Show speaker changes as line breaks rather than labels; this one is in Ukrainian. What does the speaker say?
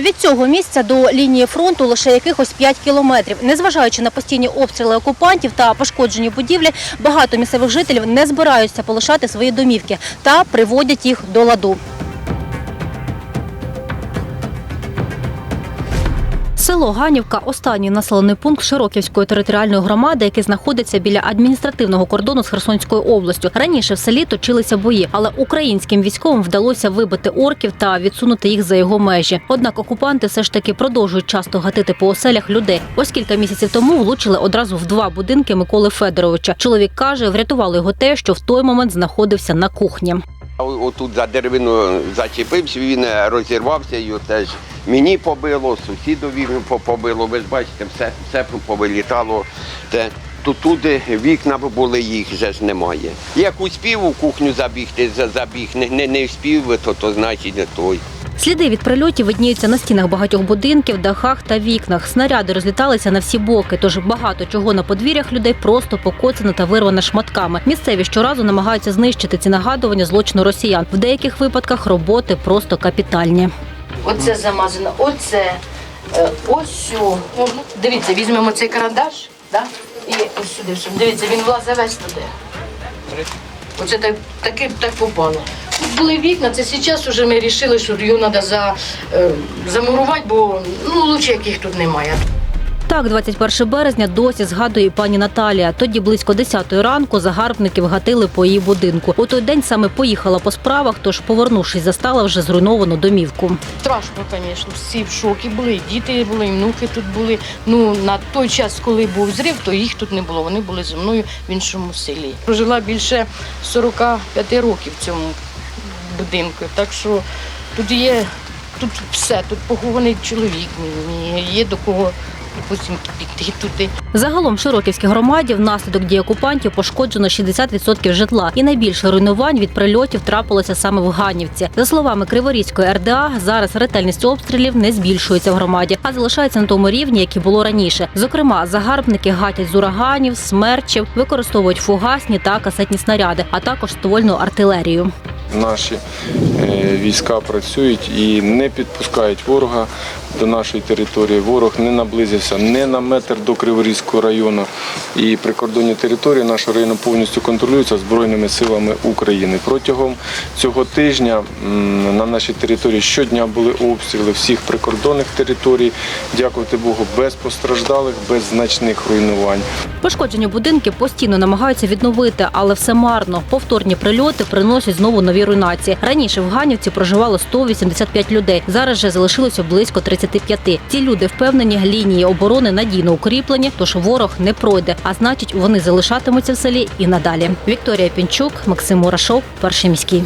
Від цього місця до лінії фронту лише якихось 5 кілометрів. Незважаючи на постійні обстріли окупантів та пошкоджені будівлі, багато місцевих жителів не збираються полишати свої домівки та приводять їх до ладу. Село Ганівка останній населений пункт Широківської територіальної громади, який знаходиться біля адміністративного кордону з Херсонською областю. Раніше в селі точилися бої, але українським військовим вдалося вибити орків та відсунути їх за його межі. Однак окупанти все ж таки продовжують часто гатити по оселях людей. Ось кілька місяців тому влучили одразу в два будинки Миколи Федоровича. Чоловік каже, врятувало його те, що в той момент знаходився на кухні.
Отут за деревину зачепився, він розірвався, його теж мені побило, сусідові побило. Ви ж бачите, все, все повилітало. Те. Тут туди вікна були, їх вже ж немає. Як успів у кухню забігти, забіг, не, не, не вспів, то, то значить не той.
Сліди від прильотів видніються на стінах багатьох будинків, дахах та вікнах. Снаряди розліталися на всі боки, тож багато чого на подвір'ях людей просто покоцано та вирвано шматками. Місцеві щоразу намагаються знищити ці нагадування злочину росіян. В деяких випадках роботи просто капітальні.
Оце замазано, оце, е, ось. Ну, Дивіться, візьмемо цей карандаш, да? і ось сюди. Щоб, Дивіться, він влазить весь туди. Оце так, таки так попало. Тут були вікна, це зараз вже ми вирішили, що його треба за, е, замурувати, бо ну, лучше яких тут немає.
Так, 21 березня досі згадує пані Наталія. Тоді близько 10 ранку загарбники вгатили по її будинку. У той день саме поїхала по справах, тож, повернувшись, застала вже зруйновану домівку.
Страшно, звісно, всі в шокі були, і діти були, і внуки тут були. Ну, на той час, коли був зрив, то їх тут не було. Вони були зі мною в іншому селі. Прожила більше 45 років в цьому будинку. Так що тут є тут все, тут похований чоловік мій, є до кого допустим, піти туди.
Загалом в Широківській громаді внаслідок дій окупантів пошкоджено 60% житла, і найбільше руйнувань від прильотів трапилося саме в Ганівці. За словами Криворізької РДА, зараз ретельність обстрілів не збільшується в громаді, а залишається на тому рівні, який було раніше. Зокрема, загарбники гатять з ураганів, смерчів, використовують фугасні та касетні снаряди, а також ствольну артилерію.
Наші е, війська працюють і не підпускають ворога до нашої території. Ворог не наблизився не на метр до Криворізького району. І прикордонні території нашого району повністю контролюються Збройними силами України. Протягом цього тижня на нашій території щодня були обстріли всіх прикордонних територій. Дякувати Богу, без постраждалих, без значних руйнувань.
Пошкоджені будинки постійно намагаються відновити, але все марно. Повторні прильоти приносять знову нові руйнації. Раніше в Ганівці проживало 185 людей. Зараз же залишилося близько 35. Ці люди впевнені, лінії оборони надійно укріплені, тож ворог не пройде. А значить, вони залишатимуться в селі і надалі. Вікторія Пінчук, Максим Мурашов, перший міський.